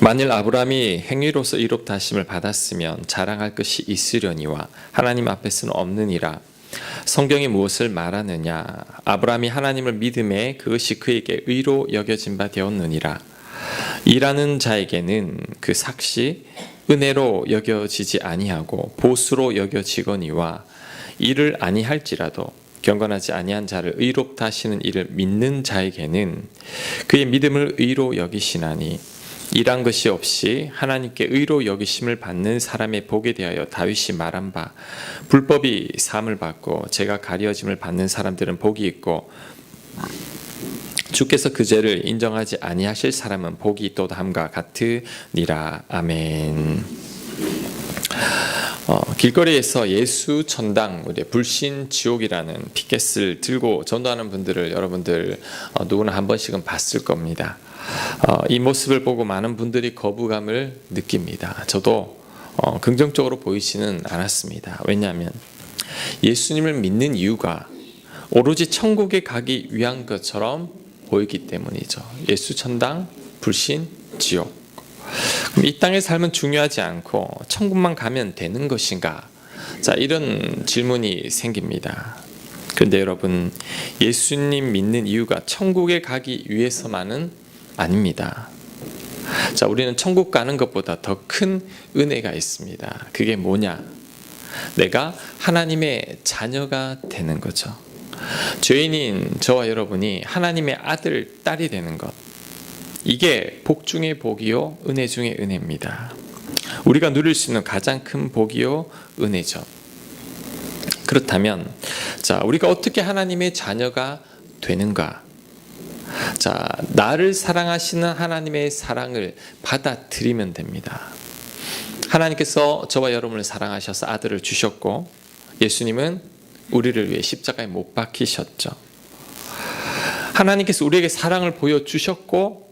만일 아브라함이 행위로서 이롭다 하심을 받았으면 자랑할 것이 있으려니와 하나님 앞에서는 없느니라. 성경이 무엇을 말하느냐? 아브라함이 하나님을 믿음에 그것이 그에게 의로 여겨진 바 되었느니라. 일하는 자에게는 그 삭시 은혜로 여겨지지 아니하고 보수로 여겨지거니와 일을 아니할지라도 경건하지 아니한 자를 의롭다 하시는 이를 믿는 자에게는 그의 믿음을 의로 여기시나니 일한 것이 없이 하나님께 의로 여기심을 받는 사람의 복에 대하여 다윗이 말한 바 불법이 사함을 받고 제가 가려짐을 받는 사람들은 복이 있고 주께서 그 죄를 인정하지 아니하실 사람은 복이 있도다 함과 같으니라 아멘. 어, 길거리에서 예수 천당, 우리 불신 지옥이라는 피켓을 들고 전도하는 분들을 여러분들 어, 누구나 한 번씩은 봤을 겁니다. 어, 이 모습을 보고 많은 분들이 거부감을 느낍니다. 저도 어, 긍정적으로 보이지는 않았습니다. 왜냐하면 예수님을 믿는 이유가 오로지 천국에 가기 위한 것처럼 보이기 때문이죠. 예수 천당, 불신, 지옥. 이 땅의 삶은 중요하지 않고 천국만 가면 되는 것인가? 자, 이런 질문이 생깁니다. 그런데 여러분, 예수님 믿는 이유가 천국에 가기 위해서만은 아닙니다. 자, 우리는 천국 가는 것보다 더 큰 은혜가 있습니다. 그게 뭐냐? 내가 하나님의 자녀가 되는 거죠. 죄인인 저와 여러분이 하나님의 아들, 딸이 되는 것. 이게 복 중의 복이요, 은혜 중의 은혜입니다. 우리가 누릴 수 있는 가장 큰 복이요, 은혜죠. 그렇다면, 자, 우리가 어떻게 하나님의 자녀가 되는가? 자, 나를 사랑하시는 하나님의 사랑을 받아들이면 됩니다. 하나님께서 저와 여러분을 사랑하셔서 아들을 주셨고, 예수님은 우리를 위해 십자가에 못 박히셨죠. 하나님께서 우리에게 사랑을 보여 주셨고,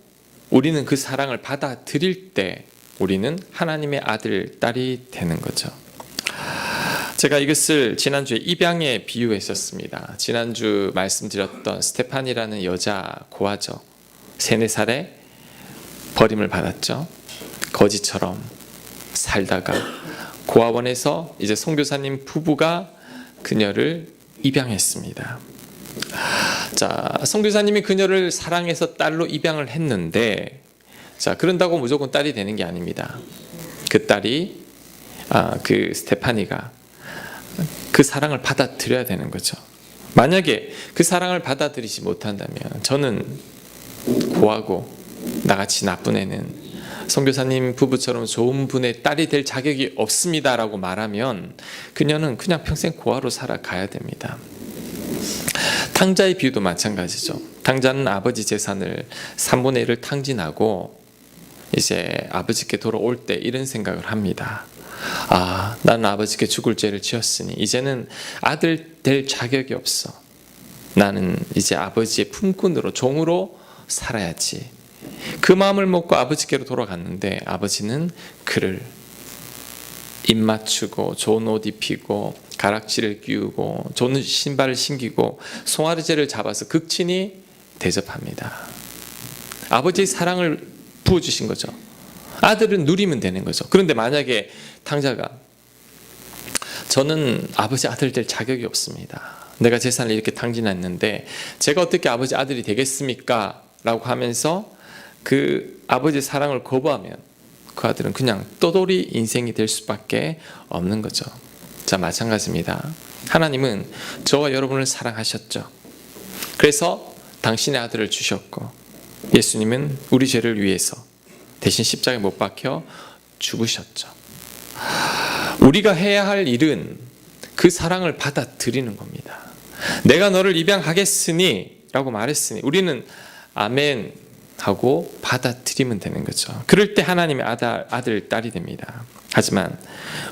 우리는 그 사랑을 받아들일 때, 우리는 하나님의 아들, 딸이 되는 거죠. 제가 이것을 지난주에 입양에 비유했었습니다. 지난주 말씀드렸던 스테판이라는 여자 고아죠. 세네 살에 버림을 받았죠. 거지처럼 살다가 고아원에서 이제 선교사님 부부가 그녀를 입양했습니다. 자, 선교사님이 그녀를 사랑해서 딸로 입양을 했는데, 자, 그런다고 무조건 딸이 되는 게 아닙니다. 그 딸이, 아, 그 스테파니가 그 사랑을 받아들여야 되는 거죠. 만약에 그 사랑을 받아들이지 못한다면 저는 고하고 나같이 나쁜 애는 선교사님 부부처럼 좋은 분의 딸이 될 자격이 없습니다라고 말하면 그녀는 그냥 평생 고아로 살아가야 됩니다. 탕자의 비유도 마찬가지죠. 탕자는 아버지 재산을 3분의 1을 탕진하고 이제 아버지께 돌아올 때 이런 생각을 합니다. 아, 나는 아버지께 죽을 죄를 지었으니 이제는 아들 될 자격이 없어. 나는 이제 아버지의 품꾼으로 종으로 살아야지. 그 마음을 먹고 아버지께로 돌아갔는데 아버지는 그를 입 맞추고 좋은 옷 입히고 가락지를 끼우고 좋은 신발을 신기고 송아리째를 잡아서 극진히 대접합니다. 아버지의 사랑을 부어주신 거죠. 아들은 누리면 되는 거죠. 그런데 만약에 탕자가 저는 아버지 아들 될 자격이 없습니다. 내가 재산을 이렇게 탕진했는데 제가 어떻게 아버지 아들이 되겠습니까? 라고 하면서 그 아버지의 사랑을 거부하면 그 아들은 그냥 떠돌이 인생이 될 수밖에 없는 거죠. 자, 마찬가지입니다. 하나님은 저와 여러분을 사랑하셨죠. 그래서 당신의 아들을 주셨고 예수님은 우리 죄를 위해서 대신 십자가에 못 박혀 죽으셨죠. 우리가 해야 할 일은 그 사랑을 받아들이는 겁니다. 내가 너를 입양하겠으니 라고 말했으니 우리는 아멘 하고 받아들이면 되는 거죠. 그럴 때 하나님의 아들, 딸이 됩니다. 하지만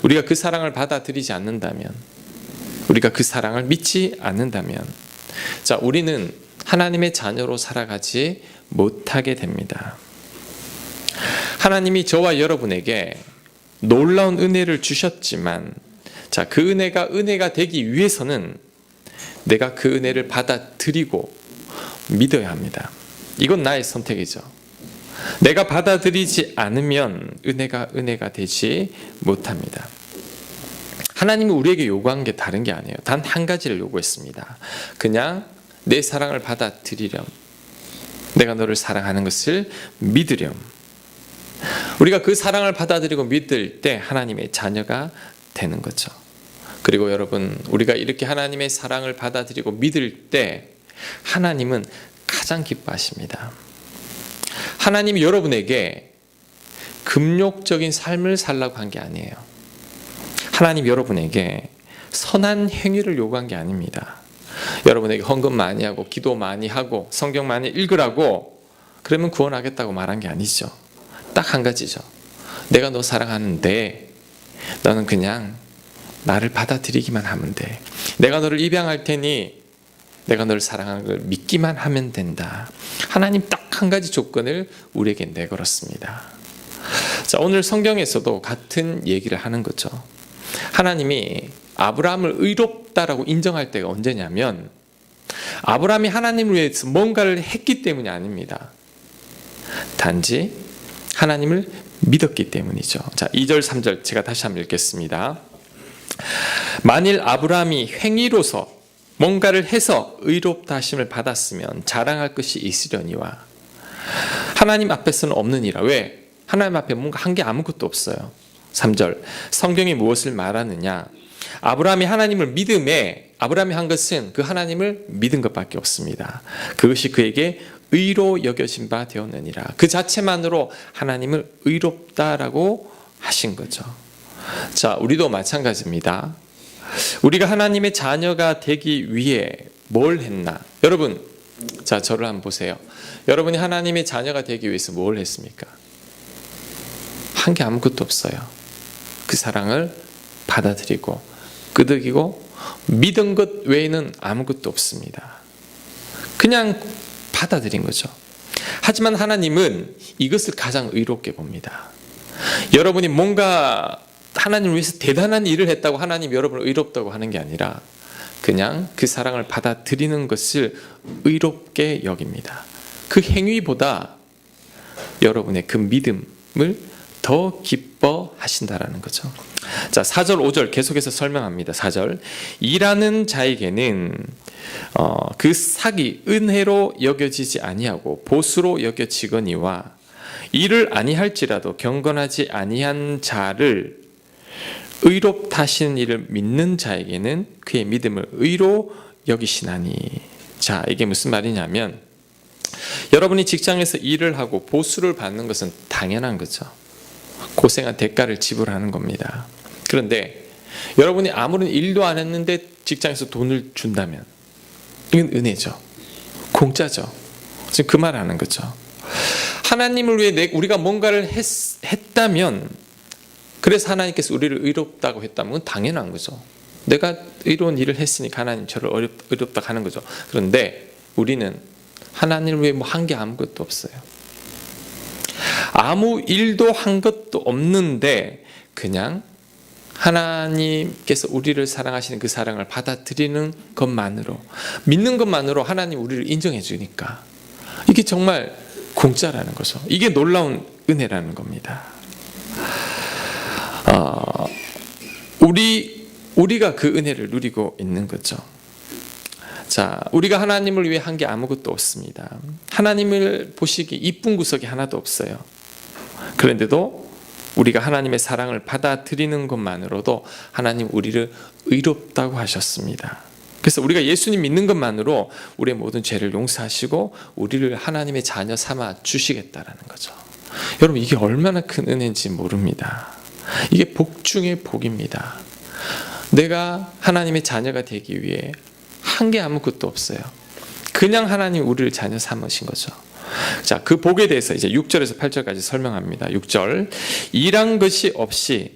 우리가 그 사랑을 받아들이지 않는다면 우리가 그 사랑을 믿지 않는다면 자, 우리는 하나님의 자녀로 살아가지 못하게 됩니다. 하나님이 저와 여러분에게 놀라운 은혜를 주셨지만 자, 그 은혜가 은혜가 되기 위해서는 내가 그 은혜를 받아들이고 믿어야 합니다. 이건 나의 선택이죠. 내가 받아들이지 않으면 은혜가 은혜가 되지 못합니다. 하나님은 우리에게 요구한 게 다른 게 아니에요. 단 한 가지를 요구했습니다. 그냥 내 사랑을 받아들이렴. 내가 너를 사랑하는 것을 믿으렴. 우리가 그 사랑을 받아들이고 믿을 때 하나님의 자녀가 되는 거죠. 그리고 여러분, 우리가 이렇게 하나님의 사랑을 받아들이고 믿을 때 하나님은 가장 기뻐하십니다. 하나님이 여러분에게 금욕적인 삶을 살라고 한 게 아니에요. 하나님 여러분에게 선한 행위를 요구한 게 아닙니다. 여러분에게 헌금 많이 하고 기도 많이 하고 성경 많이 읽으라고 그러면 구원하겠다고 말한 게 아니죠. 딱 한 가지죠. 내가 너 사랑하는데 너는 그냥 나를 받아들이기만 하면 돼. 내가 너를 입양할 테니 내가 너를 사랑하는 걸 믿기만 하면 된다. 하나님 딱 한 가지 조건을 우리에게 내걸었습니다. 자, 오늘 성경에서도 같은 얘기를 하는 거죠. 하나님이 아브라함을 의롭다라고 인정할 때가 언제냐면 아브라함이 하나님을 위해서 뭔가를 했기 때문이 아닙니다. 단지 하나님을 믿었기 때문이죠. 자, 2절 3절 제가 다시 한번 읽겠습니다. 만일 아브라함이 행위로서 뭔가를 해서 의롭다 하심을 받았으면 자랑할 것이 있으려니와 하나님 앞에서는 없느니라. 왜? 하나님 앞에 뭔가 한 게 아무것도 없어요. 3절. 성경이 무엇을 말하느냐? 아브라함이 하나님을 믿음에 아브라함이 한 것은 그 하나님을 믿은 것밖에 없습니다. 그것이 그에게 의로 여겨진 바 되었느니라. 그 자체만으로 하나님을 의롭다라고 하신 거죠. 자, 우리도 마찬가지입니다. 우리가 하나님의 자녀가 되기 위해 뭘 했나? 여러분, 자, 저를 한번 보세요. 여러분이 하나님의 자녀가 되기 위해서 뭘 했습니까? 한 게 아무것도 없어요. 그 사랑을 받아들이고 끄덕이고 믿은 것 외에는 아무것도 없습니다. 그냥 받아들인 거죠. 하지만 하나님은 이것을 가장 의롭게 봅니다. 여러분이 뭔가 하나님을 위해서 대단한 일을 했다고 하나님 여러분을 의롭다고 하는 게 아니라 그냥 그 사랑을 받아들이는 것을 의롭게 여깁니다. 그 행위보다 여러분의 그 믿음을 더 기뻐하신다라는 거죠. 자, 4절, 5절 계속해서 설명합니다. 4절. 일하는 자에게는 어, 그 삭이 은혜로 여겨지지 아니하고 보수로 여겨지거니와 일을 아니할지라도 경건하지 아니한 자를 의롭다 하시는 일을 믿는 자에게는 그의 믿음을 의로 여기시나니. 자, 이게 무슨 말이냐면 여러분이 직장에서 일을 하고 보수를 받는 것은 당연한 거죠. 고생한 대가를 지불하는 겁니다. 그런데 여러분이 아무런 일도 안 했는데 직장에서 돈을 준다면 이건 은혜죠. 공짜죠. 지금 그 말 하는 거죠. 하나님을 위해 내, 우리가 뭔가를 했, 했다면 그래서 하나님께서 우리를 의롭다고 했다면 당연한 거죠. 내가 의로운 일을 했으니까 하나님 저를 어렵, 의롭다 하는 거죠. 그런데 우리는 하나님을 위해 뭐 한 게 아무것도 없어요. 아무 일도 한 것도 없는데 그냥 하나님께서 우리를 사랑하시는 그 사랑을 받아들이는 것만으로 믿는 것만으로 하나님 우리를 인정해 주니까 이게 정말 공짜라는 거죠. 이게 놀라운 은혜라는 겁니다. 어, 우리 우리가 그 은혜를 누리고 있는 거죠. 자, 우리가 하나님을 위해 한 게 아무것도 없습니다. 하나님을 보시기 이쁜 구석이 하나도 없어요. 그런데도 우리가 하나님의 사랑을 받아들이는 것만으로도 하나님 우리를 의롭다고 하셨습니다. 그래서 우리가 예수님 믿는 것만으로 우리의 모든 죄를 용서하시고 우리를 하나님의 자녀 삼아 주시겠다라는 거죠. 여러분 이게 얼마나 큰 은혜인지 모릅니다. 이게 복 중의 복입니다. 내가 하나님의 자녀가 되기 위해 한 게 아무것도 없어요. 그냥 하나님 우리를 자녀 삼으신 거죠. 자, 그 복에 대해서 이제 6절에서 8절까지 설명합니다. 6절. 일한 것이 없이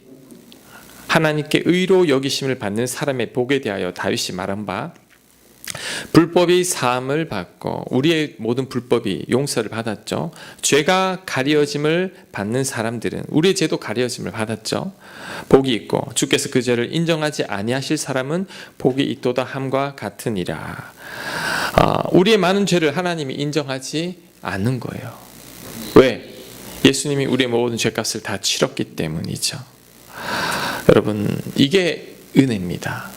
하나님께 의로 여기심을 받는 사람의 복에 대하여 다윗이 말한 바 불법이 사함을 받고 우리의 모든 불법이 용서를 받았죠. 죄가 가려짐을 받는 사람들은 우리의 죄도 가려짐을 받았죠. 복이 있고 주께서 그 죄를 인정하지 아니하실 사람은 복이 있도다 함과 같으니라. 아, 우리의 많은 죄를 하나님이 인정하지 않는 거예요. 왜? 예수님이 우리의 모든 죄값을 다 치렀기 때문이죠. 여러분, 이게 은혜입니다.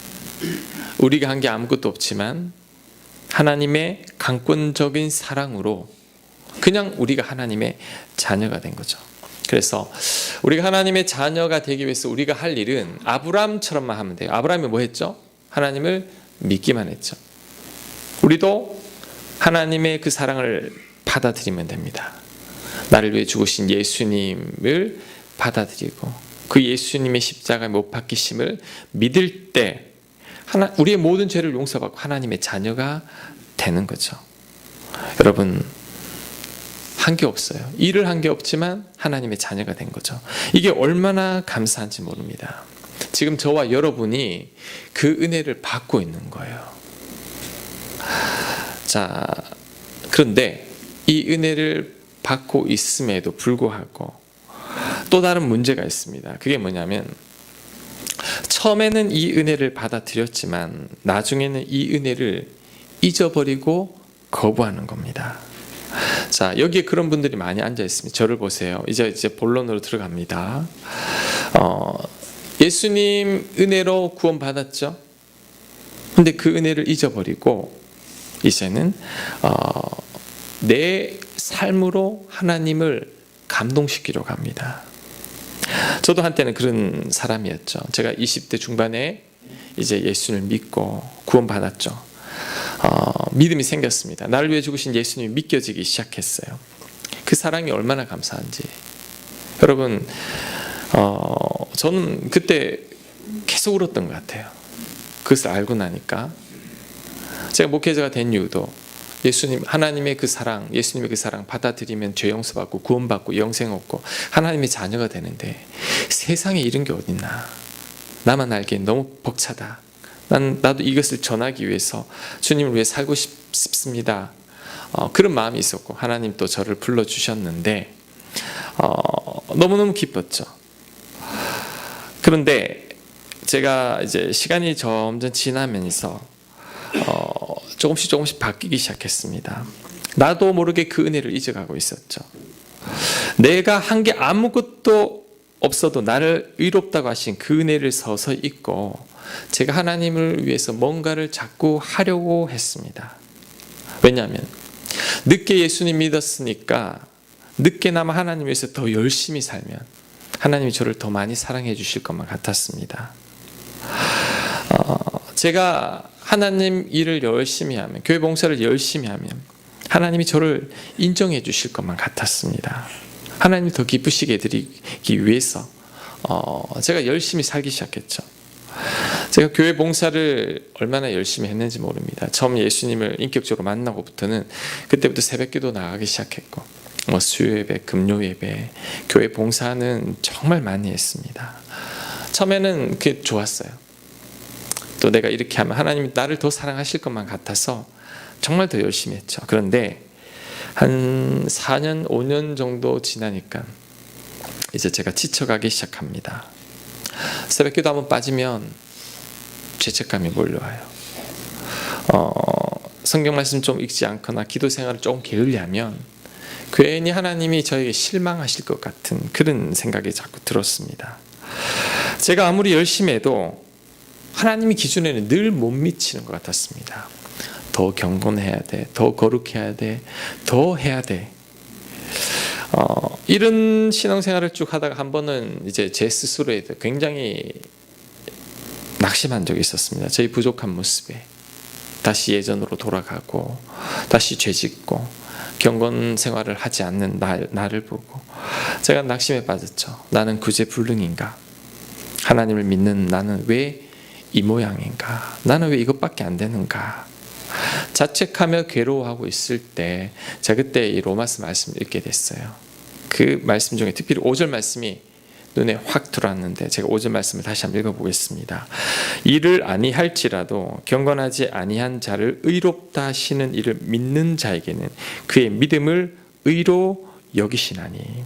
우리가 한 게 아무것도 없지만 하나님의 강권적인 사랑으로 그냥 우리가 하나님의 자녀가 된 거죠. 그래서 우리가 하나님의 자녀가 되기 위해서 우리가 할 일은 아브라함처럼만 하면 돼요. 아브라함이 뭐 했죠? 하나님을 믿기만 했죠. 우리도 하나님의 그 사랑을 받아들이면 됩니다. 나를 위해 죽으신 예수님을 받아들이고 그 예수님의 십자가에 못 박히심을 믿을 때 하나 우리의 모든 죄를 용서받고 하나님의 자녀가 되는 거죠. 여러분 한 게 없어요. 일을 한 게 없지만 하나님의 자녀가 된 거죠. 이게 얼마나 감사한지 모릅니다. 지금 저와 여러분이 그 은혜를 받고 있는 거예요. 자, 그런데 이 은혜를 받고 있음에도 불구하고 또 다른 문제가 있습니다. 그게 뭐냐면 처음에는 이 은혜를 받아들였지만 나중에는 이 은혜를 잊어버리고 거부하는 겁니다. 자, 여기에 그런 분들이 많이 앉아 있습니다. 저를 보세요. 이제 이제 본론으로 들어갑니다. 어, 예수님 은혜로 구원 받았죠. 근데 그 은혜를 잊어버리고 이제는 어, 내 삶으로 하나님을 감동시키려고 합니다. 저도 한때는 그런 사람이었죠. 제가 20대 중반에 이제 예수를 믿고 구원받았죠. 어, 믿음이 생겼습니다. 나를 위해 죽으신 예수님이 믿겨지기 시작했어요. 그 사랑이 얼마나 감사한지. 여러분, 어, 저는 그때 계속 울었던 것 같아요. 그것을 알고 나니까. 제가 목회자가 된 이유도 예수님 하나님의 그 사랑, 예수님의 그 사랑 받아들이면 죄 용서받고 구원받고 영생 얻고 하나님의 자녀가 되는데 세상에 이런 게 어딨나? 나만 알기엔 너무 벅차다. 난 나도 이것을 전하기 위해서 주님을 위해 살고 싶, 습니다 어, 그런 마음이 있었고 하나님 또 저를 불러 주셨는데 어, 너무너무 기뻤죠. 그런데 제가 이제 시간이 점점 지나면서 어, 조금씩 조금씩 바뀌기 시작했습니다. 나도 모르게 그 은혜를 잊어가고 있었죠. 내가 한 게 아무것도 없어도 나를 의롭다고 하신 그 은혜를 서서 잊고 제가 하나님을 위해서 뭔가를 자꾸 하려고 했습니다. 왜냐하면 늦게 예수님 믿었으니까 늦게나마 하나님 위해서 더 열심히 살면 하나님이 저를 더 많이 사랑해 주실 것만 같았습니다. 어, 제가 하나님 일을 열심히 하면 교회 봉사를 열심히 하면 하나님이 저를 인정해 주실 것만 같았습니다. 하나님 더 기쁘시게 드리기 위해서 어, 제가 열심히 살기 시작했죠. 제가 교회 봉사를 얼마나 열심히 했는지 모릅니다. 처음 예수님을 인격적으로 만나고부터는 그때부터 새벽기도 나가기 시작했고 뭐 수요 예배, 금요 예배, 교회 봉사는 정말 많이 했습니다. 처음에는 그게 좋았어요. 또 내가 이렇게 하면 하나님이 나를 더 사랑하실 것만 같아서 정말 더 열심히 했죠. 그런데 한 4년, 5년 정도 지나니까 이제 제가 지쳐가기 시작합니다. 새벽기도 한번 빠지면 죄책감이 몰려와요. 어, 성경 말씀 좀 읽지 않거나 기도 생활을 조금 게을리하면 괜히 하나님이 저에게 실망하실 것 같은 그런 생각이 자꾸 들었습니다. 제가 아무리 열심히 해도 하나님의 기준에는 늘 못 미치는 것 같았습니다. 더 경건해야 돼, 더 거룩해야 돼, 더 해야 돼. 어, 이런 신앙생활을 쭉 하다가 한 번은 이제 제 스스로에 굉장히 낙심한 적이 있었습니다. 저희 부족한 모습에 다시 예전으로 돌아가고 다시 죄짓고 경건 생활을 하지 않는 나, 나를 보고 제가 낙심에 빠졌죠. 나는 구제 불능인가? 하나님을 믿는 나는 왜 이 모양인가? 나는 왜 이것밖에 안 되는가? 자책하며 괴로워하고 있을 때 제가 그때 이 로마스 말씀을 읽게 됐어요. 그 말씀 중에 특별히 5절 말씀이 눈에 확 들어왔는데 제가 5절 말씀을 다시 한번 읽어보겠습니다. 이를 아니할지라도 경건하지 아니한 자를 의롭다 하시는 이를 믿는 자에게는 그의 믿음을 의로 여기시나니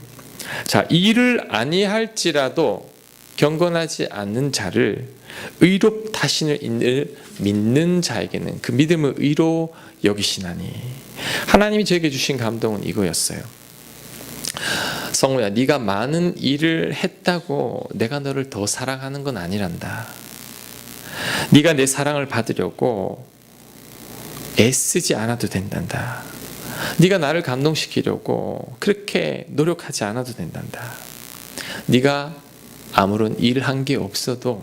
자 이를 아니할지라도 경건하지 않는 자를 의롭다 하시는 이를 믿는 자에게는 그 믿음을 의로 여기시나니 하나님이 저에게 주신 감동은 이거였어요. 성우야, 네가 많은 일을 했다고 내가 너를 더 사랑하는 건 아니란다. 네가 내 사랑을 받으려고 애쓰지 않아도 된단다. 네가 나를 감동시키려고 그렇게 노력하지 않아도 된단다. 네가 아무런 일 한 게 없어도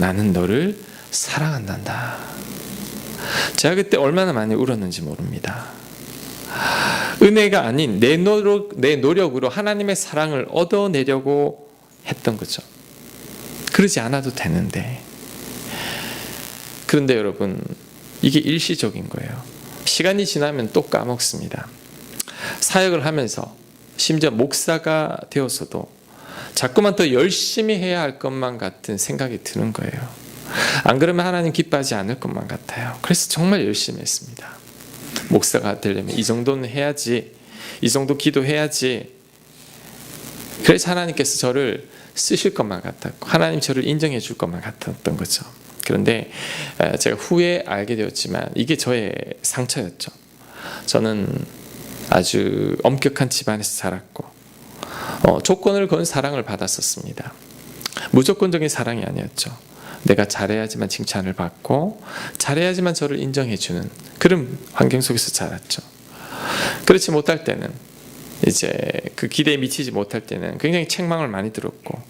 나는 너를 사랑한단다. 제가 그때 얼마나 많이 울었는지 모릅니다. 은혜가 아닌 내 노력, 내 노력으로 하나님의 사랑을 얻어내려고 했던 거죠. 그러지 않아도 되는데. 그런데 여러분, 이게 일시적인 거예요. 시간이 지나면 또 까먹습니다. 사역을 하면서 심지어 목사가 되었어도 자꾸만 더 열심히 해야 할 것만 같은 생각이 드는 거예요. 안 그러면 하나님 기뻐하지 않을 것만 같아요. 그래서 정말 열심히 했습니다. 목사가 되려면 이 정도는 해야지, 이 정도 기도해야지. 그래서 하나님께서 저를 쓰실 것만 같았고, 하나님 저를 인정해 줄 것만 같았던 거죠. 그런데 제가 후에 알게 되었지만 이게 저의 상처였죠. 저는 아주 엄격한 집안에서 자랐고 어, 조건을 건 사랑을 받았었습니다. 무조건적인 사랑이 아니었죠. 내가 잘해야지만 칭찬을 받고 잘해야지만 저를 인정해 주는 그런 환경 속에서 자랐죠. 그렇지 못할 때는 이제 그 기대에 미치지 못할 때는 굉장히 책망을 많이 들었고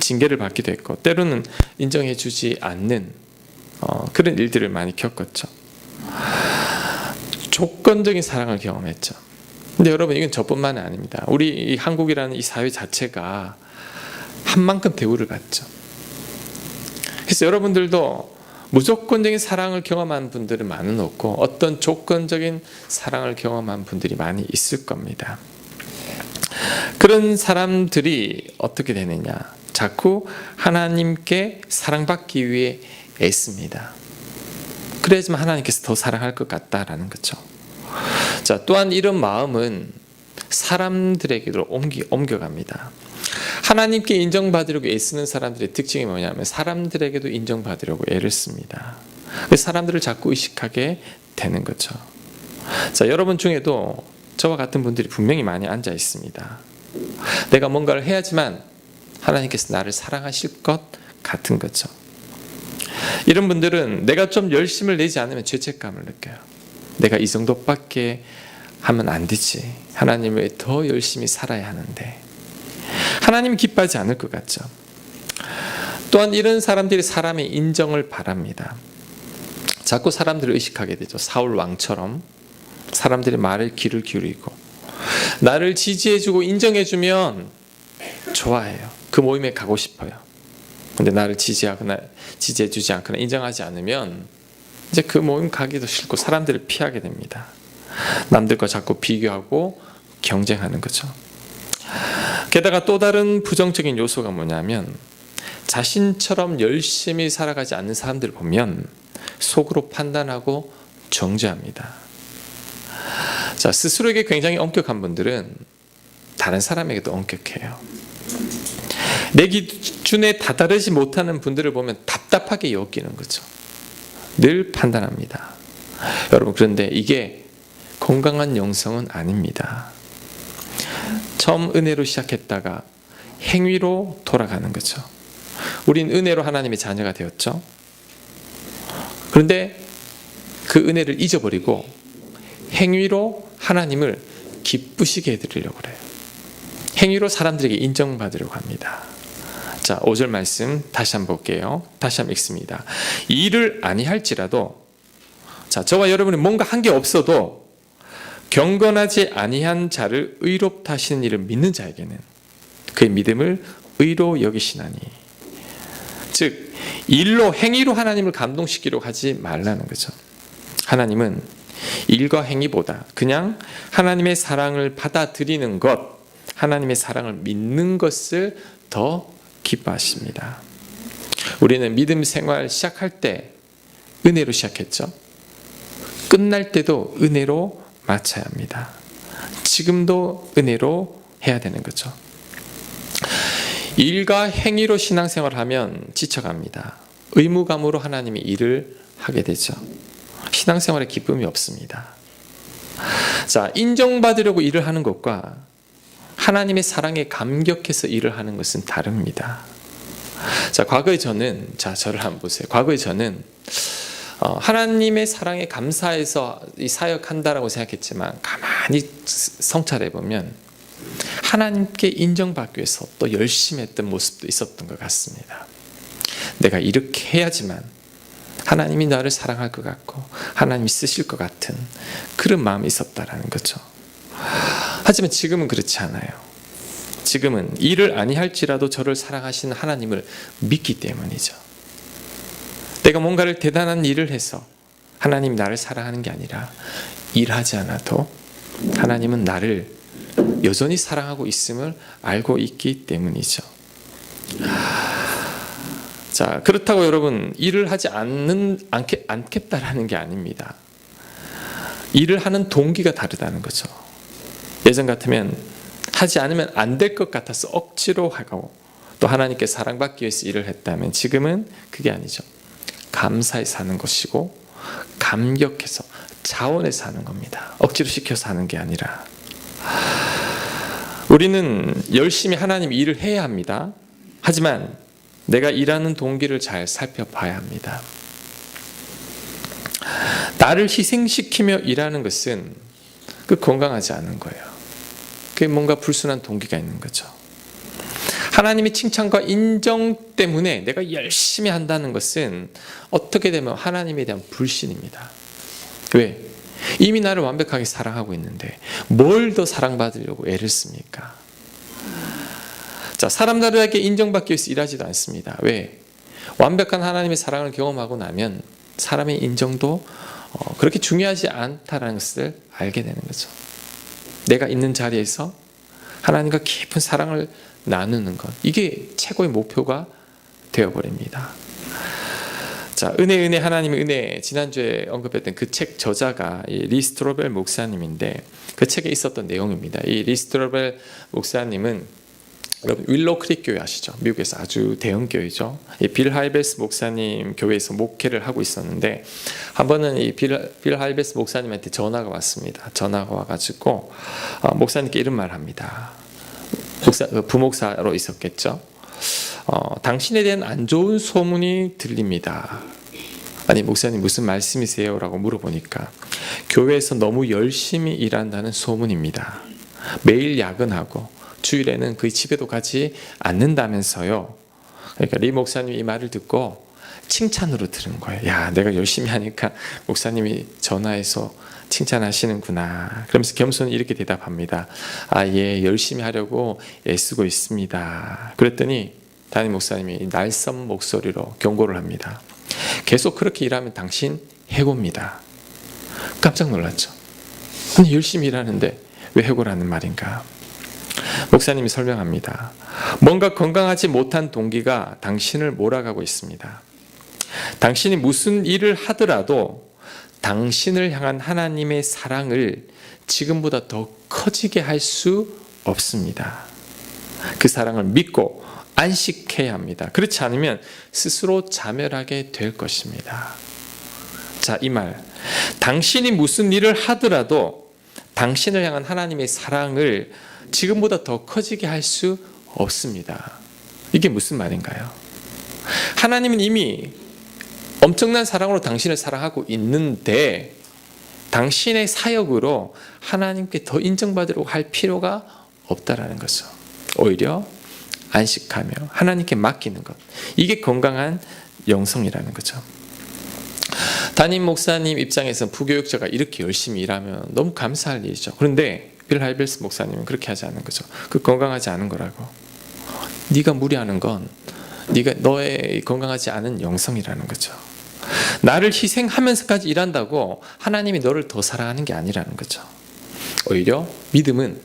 징계를 받기도 했고 때로는 인정해 주지 않는 어, 그런 일들을 많이 겪었죠. 조건적인 사랑을 경험했죠. 근데 여러분 이건 저뿐만이 아닙니다. 우리 이 한국이라는 이 사회 자체가 한 만큼 대우를 받죠. 그래서 여러분들도 무조건적인 사랑을 경험한 분들은 많은 없고 어떤 조건적인 사랑을 경험한 분들이 많이 있을 겁니다. 그런 사람들이 어떻게 되느냐? 자꾸 하나님께 사랑받기 위해 애씁니다. 그래야지만 하나님께서 더 사랑할 것 같다라는 거죠. 자, 또한 이런 마음은 사람들에게도 옮기, 옮겨갑니다. 하나님께 인정받으려고 애쓰는 사람들의 특징이 뭐냐면 사람들에게도 인정받으려고 애를 씁니다. 사람들을 자꾸 의식하게 되는 거죠. 자, 여러분 중에도 저와 같은 분들이 분명히 많이 앉아 있습니다. 내가 뭔가를 해야지만 하나님께서 나를 사랑하실 것 같은 거죠. 이런 분들은 내가 좀 열심을 내지 않으면 죄책감을 느껴요. 내가 이 정도밖에 하면 안 되지. 하나님을 더 열심히 살아야 하는데. 하나님 기뻐하지 않을 것 같죠. 또한 이런 사람들이 사람의 인정을 바랍니다. 자꾸 사람들을 의식하게 되죠. 사울 왕처럼 사람들의 말을 귀를 기울이고 나를 지지해주고 인정해주면 좋아해요. 그 모임에 가고 싶어요. 근데 나를 지지하거나 지지해주지 않거나 인정하지 않으면 이제 그 모임 가기도 싫고 사람들을 피하게 됩니다. 남들과 자꾸 비교하고 경쟁하는 거죠. 게다가 또 다른 부정적인 요소가 뭐냐면 자신처럼 열심히 살아가지 않는 사람들을 보면 속으로 판단하고 정죄합니다. 자, 스스로에게 굉장히 엄격한 분들은 다른 사람에게도 엄격해요. 내 기준에 다다르지 못하는 분들을 보면 답답하게 여기는 거죠. 늘 판단합니다. 여러분, 그런데 이게 건강한 영성은 아닙니다. 처음 은혜로 시작했다가 행위로 돌아가는 거죠. 우린 은혜로 하나님의 자녀가 되었죠. 그런데 그 은혜를 잊어버리고 행위로 하나님을 기쁘시게 해드리려고 그래요. 행위로 사람들에게 인정받으려고 합니다. 자, 5절 말씀 다시 한번 볼게요. 다시 한번 읽습니다. 일을 아니할지라도 자, 저와 여러분이 뭔가 한 게 없어도 경건하지 아니한 자를 의롭다 하시는 일을 믿는 자에게는 그의 믿음을 의로 여기시나니 즉 일로 행위로 하나님을 감동시키려고 하지 말라는 거죠. 하나님은 일과 행위보다 그냥 하나님의 사랑을 받아들이는 것, 하나님의 사랑을 믿는 것을 더 기뻐하십니다. 우리는 믿음 생활 시작할 때 은혜로 시작했죠. 끝날 때도 은혜로 마쳐야 합니다. 지금도 은혜로 해야 되는 거죠. 일과 행위로 신앙생활 하면 지쳐갑니다. 의무감으로 하나님이 일을 하게 되죠. 신앙생활에 기쁨이 없습니다. 자, 인정받으려고 일을 하는 것과 하나님의 사랑에 감격해서 일을 하는 것은 다릅니다. 자, 과거에 저는 자 저를 한번 보세요. 과거에 저는 어, 하나님의 사랑에 감사해서 이 사역한다라고 생각했지만 가만히 성찰해 보면 하나님께 인정받기 위해서 또 열심히 했던 모습도 있었던 것 같습니다. 내가 이렇게 해야지만 하나님이 나를 사랑할 것 같고 하나님이 쓰실 것 같은 그런 마음이 있었다라는 거죠. 하지만 지금은 그렇지 않아요. 지금은 일을 아니할지라도 저를 사랑하시는 하나님을 믿기 때문이죠. 내가 뭔가를 대단한 일을 해서 하나님이 나를 사랑하는 게 아니라 일하지 않아도 하나님은 나를 여전히 사랑하고 있음을 알고 있기 때문이죠. 자, 그렇다고 여러분, 일을 하지 않는, 않겠, 않겠다라는 게 아닙니다. 일을 하는 동기가 다르다는 거죠. 예전 같으면 하지 않으면 안 될 것 같아서 억지로 하고 또 하나님께 사랑받기 위해서 일을 했다면 지금은 그게 아니죠. 감사히 사는 것이고 감격해서 자원해서 사는 겁니다. 억지로 시켜서 하는 게 아니라 우리는 열심히 하나님 일을 해야 합니다. 하지만 내가 일하는 동기를 잘 살펴봐야 합니다. 나를 희생시키며 일하는 것은 그 건강하지 않은 거예요. 그게 뭔가 불순한 동기가 있는 거죠. 하나님의 칭찬과 인정 때문에 내가 열심히 한다는 것은 어떻게 되면 하나님에 대한 불신입니다. 왜? 이미 나를 완벽하게 사랑하고 있는데 뭘 더 사랑받으려고 애를 씁니까? 자, 사람들에게 인정받기 위해서 일하지도 않습니다. 왜? 완벽한 하나님의 사랑을 경험하고 나면 사람의 인정도 어, 그렇게 중요하지 않다라는 것을 알게 되는 거죠. 내가 있는 자리에서 하나님과 깊은 사랑을 나누는 것. 이게 최고의 목표가 되어버립니다. 자, 은혜, 은혜, 하나님의 은혜. 지난주에 언급했던 그 책 저자가 이 리스트로벨 목사님인데 그 책에 있었던 내용입니다. 이 리스트로벨 목사님은 여러분 윌로 크릭 교회 아시죠? 미국에서 아주 대형 교회죠. 이빌 하이베스 목사님 교회에서 목회를 하고 있었는데 한 번은 이빌 빌 하이베스 목사님한테 전화가 왔습니다. 전화가 와가지고 어, 목사님께 이런 말을 합니다. 목사 그 부목사로 있었겠죠. 어, 당신에 대한 안 좋은 소문이 들립니다. 아니 목사님 무슨 말씀이세요?라고 물어보니까 교회에서 너무 열심히 일한다는 소문입니다. 매일 야근하고 주일에는 그 집에도 가지 않는다면서요. 그러니까 리 목사님이 이 말을 듣고 칭찬으로 들은 거예요. 야, 내가 열심히 하니까 목사님이 전화해서 칭찬하시는구나. 그러면서 겸손히 이렇게 대답합니다. 아, 예, 열심히 하려고 애쓰고 있습니다. 그랬더니 담임 목사님이 날선 목소리로 경고를 합니다. 계속 그렇게 일하면 당신 해고입니다. 깜짝 놀랐죠. 아니, 열심히 일하는데 왜 해고라는 말인가? 목사님이 설명합니다. 뭔가 건강하지 못한 동기가 당신을 몰아가고 있습니다. 당신이 무슨 일을 하더라도 당신을 향한 하나님의 사랑을 지금보다 더 커지게 할 수 없습니다. 그 사랑을 믿고 안식해야 합니다. 그렇지 않으면 스스로 자멸하게 될 것입니다. 자, 이 말. 당신이 무슨 일을 하더라도 당신을 향한 하나님의 사랑을 지금보다 더 커지게 할 수 없습니다. 이게 무슨 말인가요? 하나님은 이미 엄청난 사랑으로 당신을 사랑하고 있는데 당신의 사역으로 하나님께 더 인정받으려고 할 필요가 없다라는 거죠. 오히려 안식하며 하나님께 맡기는 것. 이게 건강한 영성이라는 거죠. 담임 목사님 입장에서 부교육자가 이렇게 열심히 일하면 너무 감사할 일이죠. 그런데 빌 하이벨스 목사님은 그렇게 하지 않은 거죠. 그 건강하지 않은 거라고. 네가 무리하는 건 네가 너의 건강하지 않은 영성이라는 거죠. 나를 희생하면서까지 일한다고 하나님이 너를 더 사랑하는 게 아니라는 거죠. 오히려 믿음은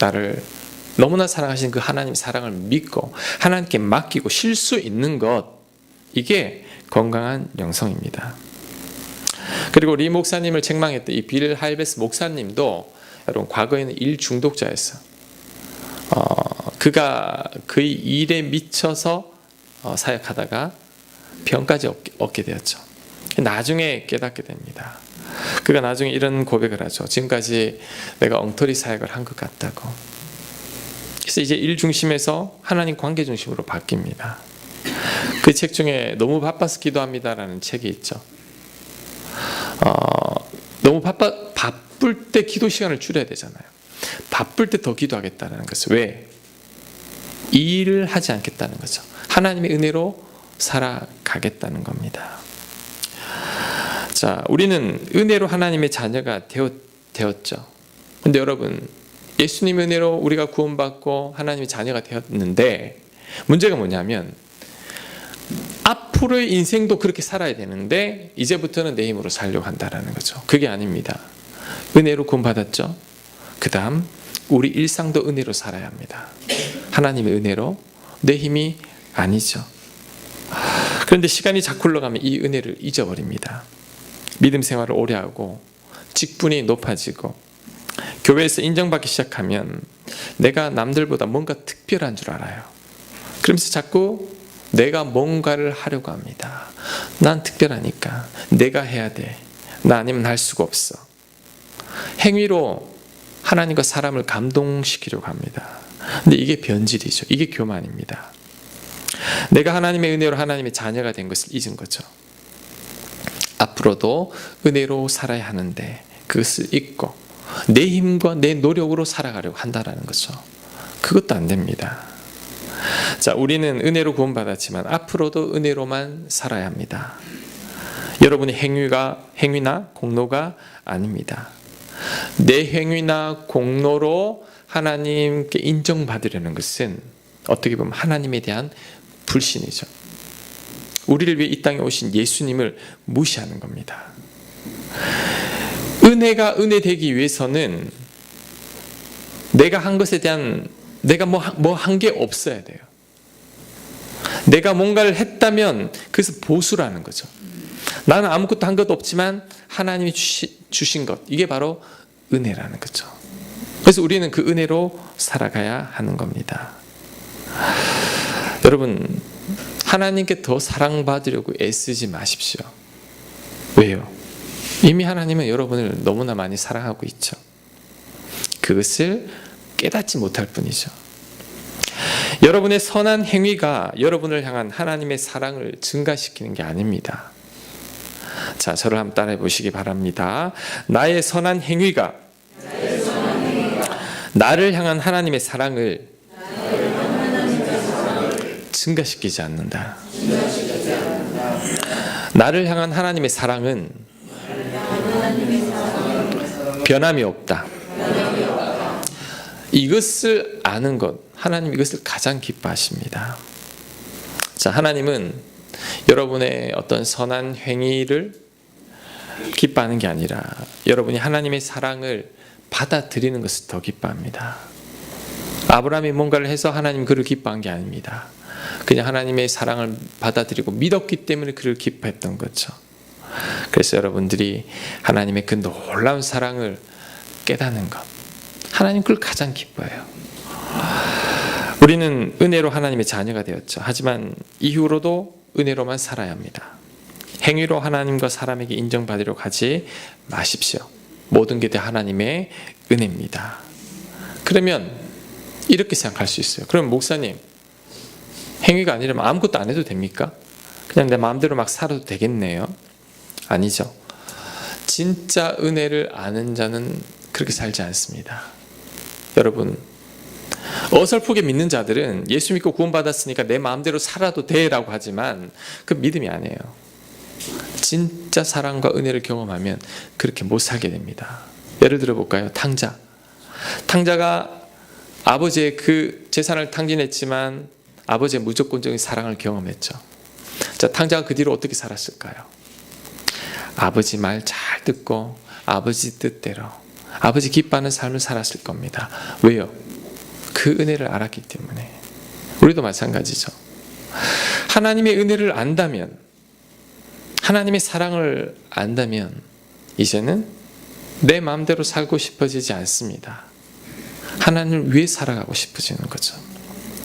나를 너무나 사랑하신 그 하나님 사랑을 믿고 하나님께 맡기고 쉴 수 있는 것 이게 건강한 영성입니다. 그리고 리 목사님을 책망했던 이 빌 하이베스 목사님도 여러분 과거에는 일 중독자였어. 어, 그가 그의 일에 미쳐서 어, 사역하다가 병까지 얻게, 얻게 되었죠. 나중에 깨닫게 됩니다. 그가 나중에 이런 고백을 하죠. 지금까지 내가 엉터리 사역을 한 것 같다고. 그래서 이제 일 중심에서 하나님 관계 중심으로 바뀝니다. 그 책 중에 너무 바빠서 기도합니다라는 책이 있죠. 어, 너무 바빠 바쁠 때 기도 시간을 줄여야 되잖아요. 바쁠 때 더 기도하겠다는 것은 왜? 일을 하지 않겠다는 거죠. 하나님의 은혜로 살아가겠다는 겁니다. 자, 우리는 은혜로 하나님의 자녀가 되었, 되었죠. 근데 여러분, 예수님의 은혜로 우리가 구원받고 하나님의 자녀가 되었는데, 문제가 뭐냐면, 앞으로의 인생도 그렇게 살아야 되는데, 이제부터는 내 힘으로 살려고 한다는 거죠. 그게 아닙니다. 은혜로 구원받았죠. 그 다음, 우리 일상도 은혜로 살아야 합니다. 하나님의 은혜로 내 힘이 아니죠. 그런데 시간이 자꾸 흘러가면 이 은혜를 잊어버립니다. 믿음 생활을 오래 하고 직분이 높아지고 교회에서 인정받기 시작하면 내가 남들보다 뭔가 특별한 줄 알아요. 그러면서 자꾸 내가 뭔가를 하려고 합니다. 난 특별하니까 내가 해야 돼. 나 아니면 할 수가 없어. 행위로 하나님과 사람을 감동시키려고 합니다. 근데 이게 변질이죠. 이게 교만입니다. 내가 하나님의 은혜로 하나님의 자녀가 된 것을 잊은 거죠. 앞으로도 은혜로 살아야 하는데 그것을 잊고 내 힘과 내 노력으로 살아가려고 한다라는 거죠. 그것도 안 됩니다. 자, 우리는 은혜로 구원받았지만 앞으로도 은혜로만 살아야 합니다. 여러분의 행위가 행위나 공로가 아닙니다. 내 행위나 공로로 하나님께 인정받으려는 것은 어떻게 보면 하나님에 대한 불신이죠. 우리를 위해 이 땅에 오신 예수님을 무시하는 겁니다. 은혜가 은혜 되기 위해서는 내가 한 것에 대한 내가 뭐뭐한게 없어야 돼요. 내가 뭔가를 했다면 그것을 보수라는 거죠. 나는 아무것도 한 것도 없지만 하나님이 주신 것 이게 바로 은혜라는 거죠. 그래서 우리는 그 은혜로 살아가야 하는 겁니다. 여러분 하나님께 더 사랑받으려고 애쓰지 마십시오. 왜요? 이미 하나님은 여러분을 너무나 많이 사랑하고 있죠. 그것을 깨닫지 못할 뿐이죠. 여러분의 선한 행위가 여러분을 향한 하나님의 사랑을 증가시키는 게 아닙니다. 자, 저를 한번 따라해 보시기 바랍니다. 나의 선한 행위가 나를 향한 하나님의 사랑을 증가시키지 않는다. 나를 향한 하나님의 사랑은 변함이 없다. 이것을 아는 것, 하나님 이것을 가장 기뻐하십니다. 자, 하나님은 여러분의 어떤 선한 행위를 기뻐하는 게 아니라 여러분이 하나님의 사랑을 받아들이는 것을 더 기뻐합니다. 아브라함이 뭔가를 해서 하나님 그를 기뻐한 게 아닙니다. 그냥 하나님의 사랑을 받아들이고 믿었기 때문에 그를 기뻐했던 거죠. 그래서 여러분들이 하나님의 그 놀라운 사랑을 깨닫는 것. 하나님 그걸 가장 기뻐해요. 우리는 은혜로 하나님의 자녀가 되었죠. 하지만 이후로도 은혜로만 살아야 합니다. 행위로 하나님과 사람에게 인정받으려 가지 마십시오. 모든 게 다 하나님의 은혜입니다. 그러면 이렇게 생각할 수 있어요. 그럼 목사님, 행위가 아니라면 아무것도 안 해도 됩니까? 그냥 내 마음대로 막 살아도 되겠네요. 아니죠. 진짜 은혜를 아는 자는 그렇게 살지 않습니다. 여러분, 어설프게 믿는 자들은 예수 믿고 구원받았으니까 내 마음대로 살아도 돼라고 하지만 그 믿음이 아니에요. 진짜 사랑과 은혜를 경험하면 그렇게 못 살게 됩니다. 예를 들어 볼까요? 탕자. 탕자가 아버지의 그 재산을 탕진했지만 아버지의 무조건적인 사랑을 경험했죠. 자, 탕자가 그 뒤로 어떻게 살았을까요? 아버지 말 잘 듣고 아버지 뜻대로 아버지 기뻐하는 삶을 살았을 겁니다. 왜요? 그 은혜를 알았기 때문에. 우리도 마찬가지죠. 하나님의 은혜를 안다면, 하나님의 사랑을 안다면, 이제는 내 마음대로 살고 싶어지지 않습니다. 하나님을 위해 살아가고 싶어지는 거죠.